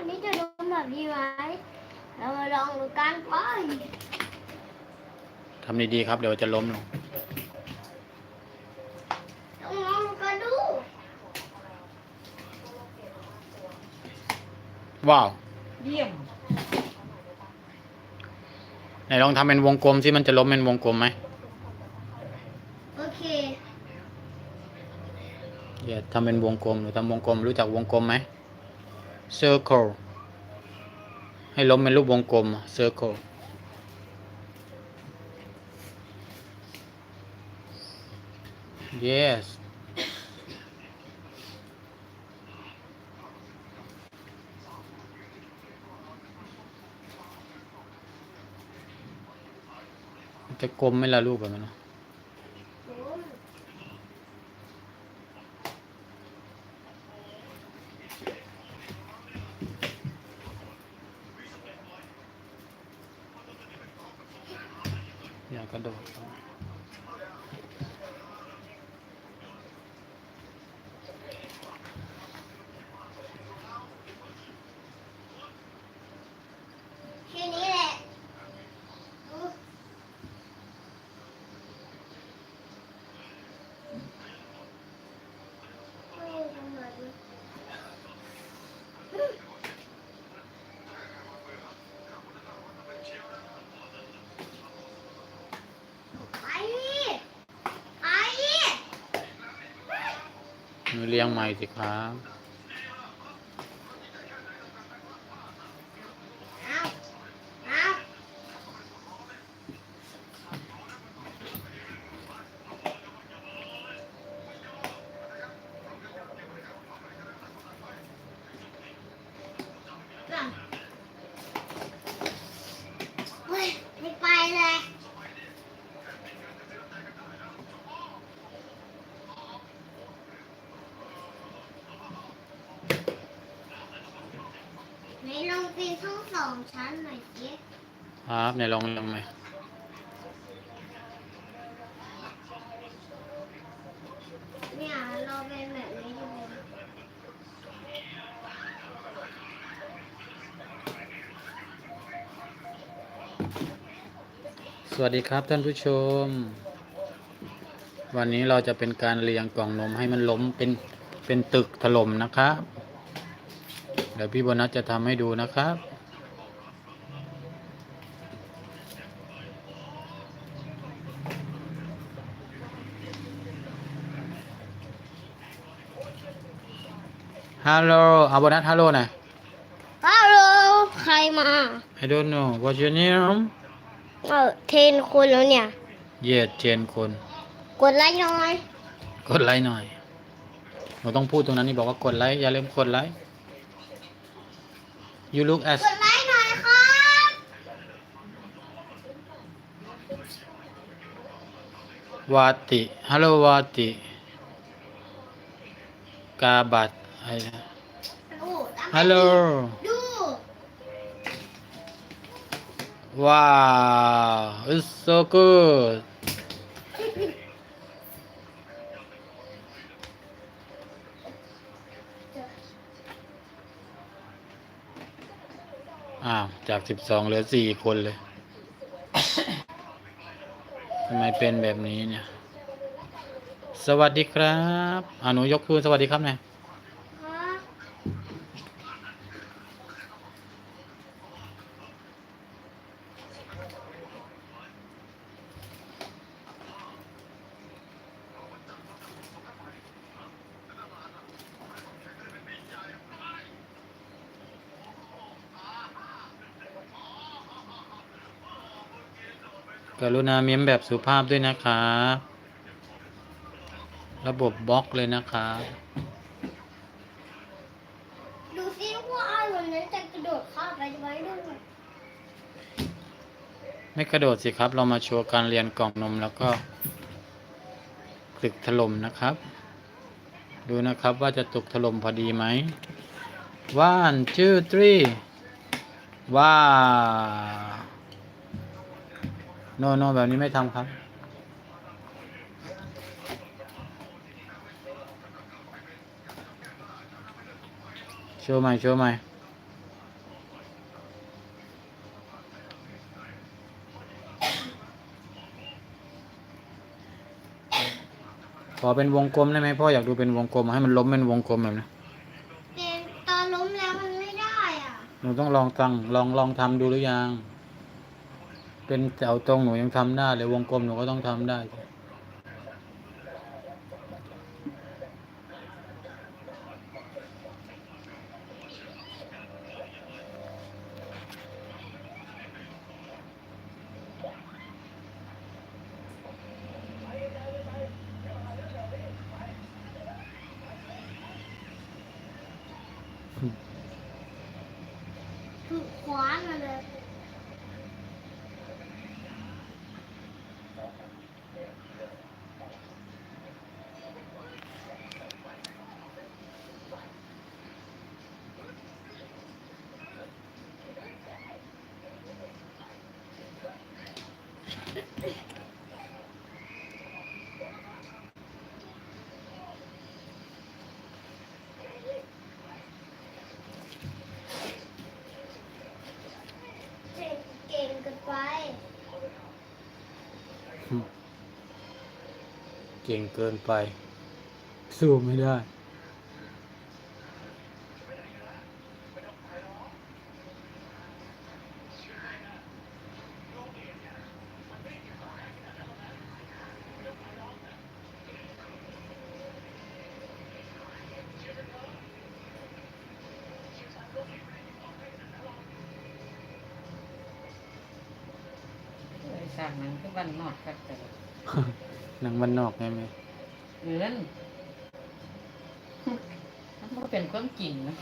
อันนี้จะล้มแบบนี้ไหมเรามาลองดูกันไปทำดีๆครับ เดี๋ยวจะล้มลงลองลองกันดู ว้าว เยี่ยมไหนลองทำเป็นวงกลมสิมันจะล้มเป็นวงกลมไหมโอเคเดี๋ยวทำเป็นวงกลมหรือทำวงกลมรู้จักวงกลมไหม circle ให้ล้มเป็นรูปวงกลม circle yes จะกลมไหมล่ะรูปแบบนั้น นะ อย่ากระโดดเข้า แค่นี้แหละดูไม่ทำแบบนี้ไปไป หนู เลี้ยงใหม่สิครับ เอาเอา เฮ้ยไม่ไปเลยไหนลองปีน ทั้งสองชั้นหน่อยสิครับไหนลองลองไหมเนี่ยเราเป็นแบบนี้ดูสวัสดีครับท่านผู้ชม วันนี้เราจะเป็นการเรียงกล่องนมให้มันล้มเป็นเป็นตึกถล่มนะครับ เดี๋ยวพี่โบนัสจะทำให้ดูนะครับ ฮัลโหลเอาโบนัสฮัลโหลหน่อย ฮัลโหลใครมา I don't know what's your name เออเทรนคนแล้วเนี่ย Yes เจนคน กดไลค์หน่อยกดไลค์หน่อยเราต้องพูดตรงนั้นนี่บอกว่ากดไลค์อย่าลืมกดไลค์ You look as กดไลค์หน่อยครับ วาติ Hello วาติ กาบัต อะไรนะดูตาม Hello ดูว้าว It's so good อ้าว จากสิบสองเหลือสี่คนเลย ทำไมเป็นแบบนี้เนี่ย สวัสดีครับอ่าหนูยกมือสวัสดีครับหน่อยครับ กรุณาเม้มแบบสุภาพด้วยนะครับ ระบบบล็อกเลยนะครับ ซิว่าไอ้วันนั้นจะกระโดดข้ามไปไว้ด้วยไม่กระโดดสิครับ เรามาโชว์การเรียนกล่องนมแล้วก็ตึกถล่มนะครับ ดูนะครับว่าจะตกถล่มพอดีไหม one two three ว้าโนโนแบบนี้ไม่ทำครับ ชว์ใหม่โชว์ใหม่ขอเป็นวงกลมได้ไหมพ่ออยากดูเป็นวงกลมให้มันล้มเป็นวงกลมแบบนี้เป็นตอนล้มแล้วมันไม่ได้อะหนูต้องลองตั้งลองลองทำดูหรือยัง เป็นแถวตรงหนูยังทำได้เลยวงกลมหนูก็ต้องทำได้ คว้านมาเลย เก่งเก่งเกินไป เก่งเกินไป สู้ไม่ได้ไอ้สร้างหนังคือบ้านนอกคักแต่ละ หนังมันนอกไงไหมเอือนมันบ่เป็นความจริงนะ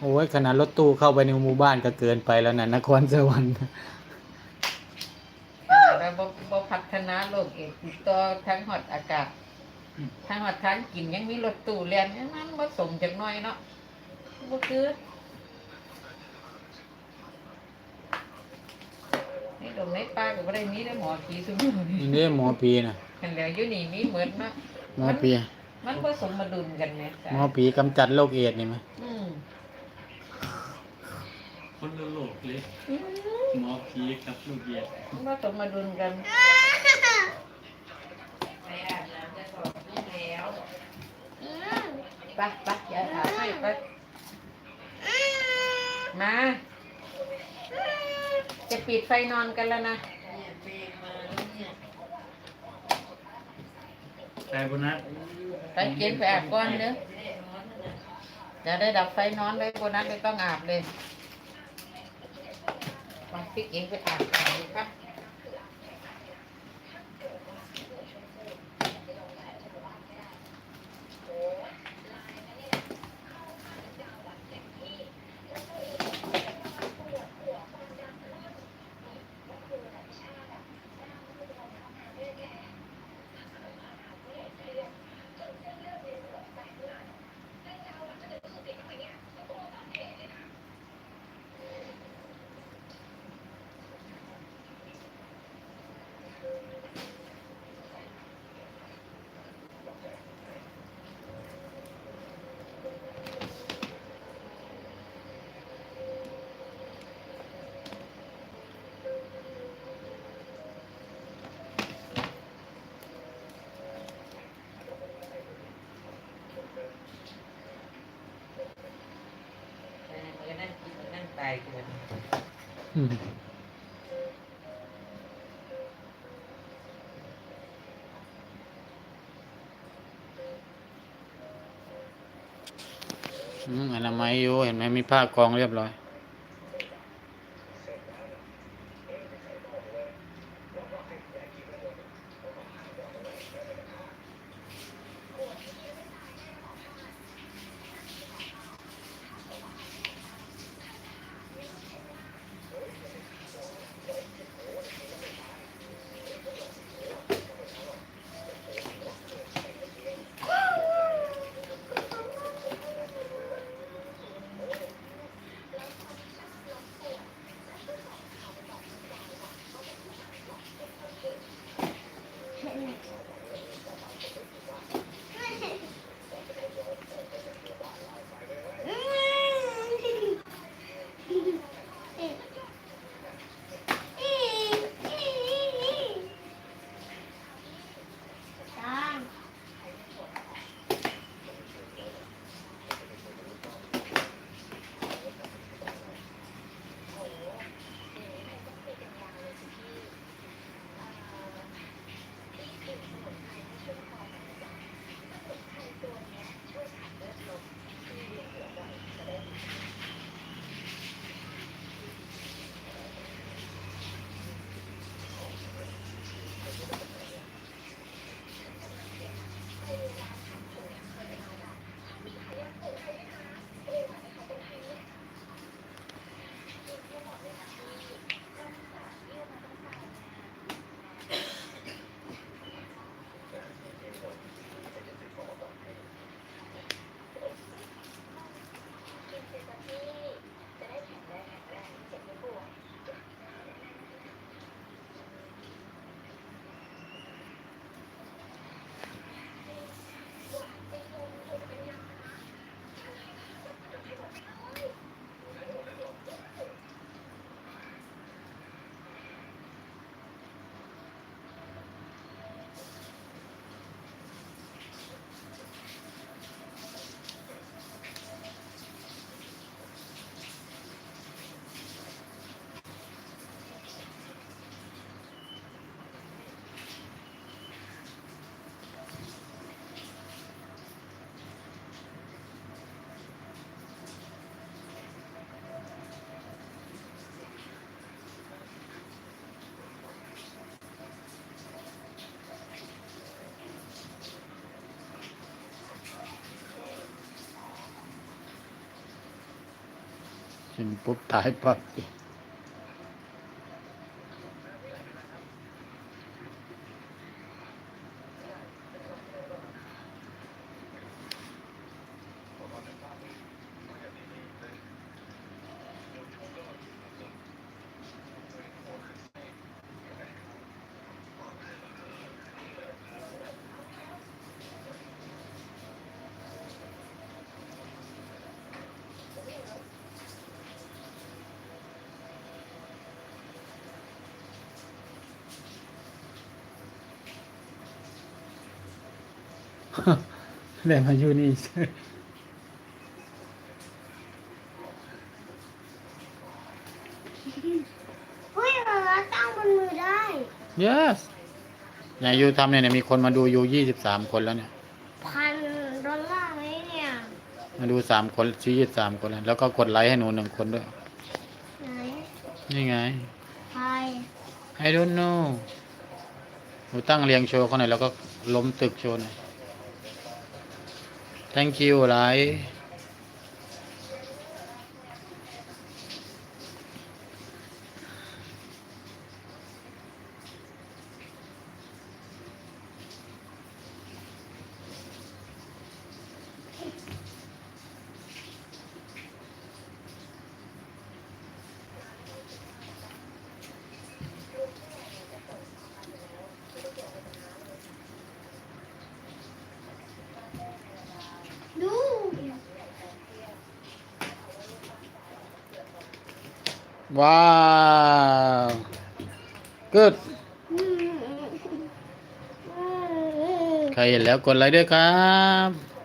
โอ้ยขนาดรถตู้เข้าไปในหมู่บ้านก็เกินไปแล้วนะนครสวรรค์เราบ่บ่พัฒนาโลกเองต่อทั้งหอดอากาศทั้งหอดทางกินยังมีรถตู้เรียนมันบ่สมจักหน่อยเนาะบ่คือในดงในป่าก็บ่ได้มีแต่หมอผีซุมื้อนี้นี่เด้หมอปีนะ กันแล้วอยู่นี่มีเหมือนเนาะหมอปีมันบ่สมดุลกันแหมจ้ะหมอปีกำจัดโรคเอดส์นี่ไหมอืมคนละโลกเลยหมอผีกับลูกเหยียดมันบ่สมดุลกันไปอาบน้ำจะสอบลูกแล้วอืมไปไปอย่าถามให้ไปมาจะปิดไฟนอนกันแล้วนะ ใช่ปะนะไปเก็บไปอาบก่อนเด้อจะได้ดับไฟนอนเลยโบนัสไม่ต้องอาบเลยไปพี่เก็บไปอาบก่อนดีครับ มือนั่นตายกันอืมอืมอนามัยอยู่เห็นไหมมีผ้ากองเรียบร้อย ชิมปุ๊บ ตายปั๊บได้มาอยู่นี่เฮ้ยเราตั้งบนมือได้ yes อย่าอยู่ทำเนี่ยเนี่ยมีคนมาดูอยู่ยี่สิบสามคนแล้วเนี่ย พันดอลลาร์ไหมเนี่ยมาดูสามคนชี้ยี่สามคนแล้วแล้วก็กดไลค์ให้หนูหนึ่งคนด้วย ไหนนี่ไง ใคร I don't know หนูตั้งเรียงโชว์เขาหน่อยแล้วก็ล้มตึกโชว์หน่อย thank you ไลค์ดู ว้าว good อืมอืมอืมใครเห็นแล้วกดไลค์ด้วยครับ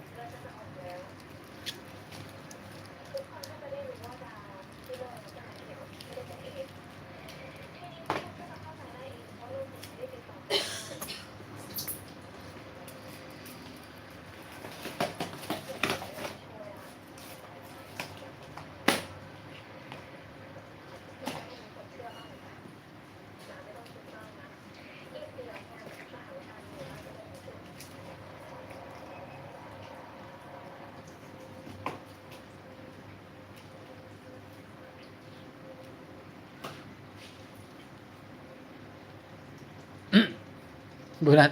บุนัท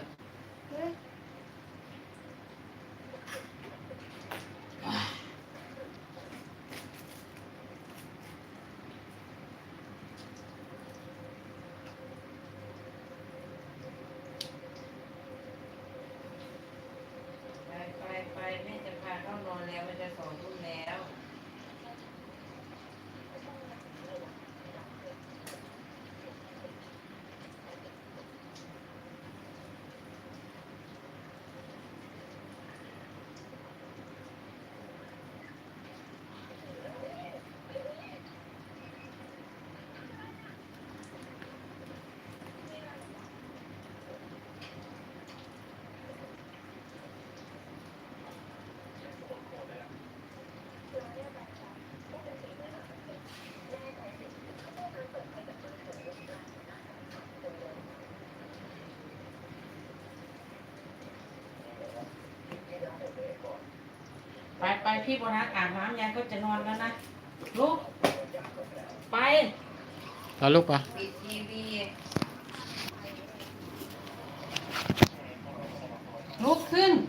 ไปไปไปแม่จะพาเข้านอนแล้วมันจะสองทุ่มแล้ว ไปไป พี่โบนัสอาบน้ำยายก็จะนอนแล้วนะลุกไป แล้วลูกปะ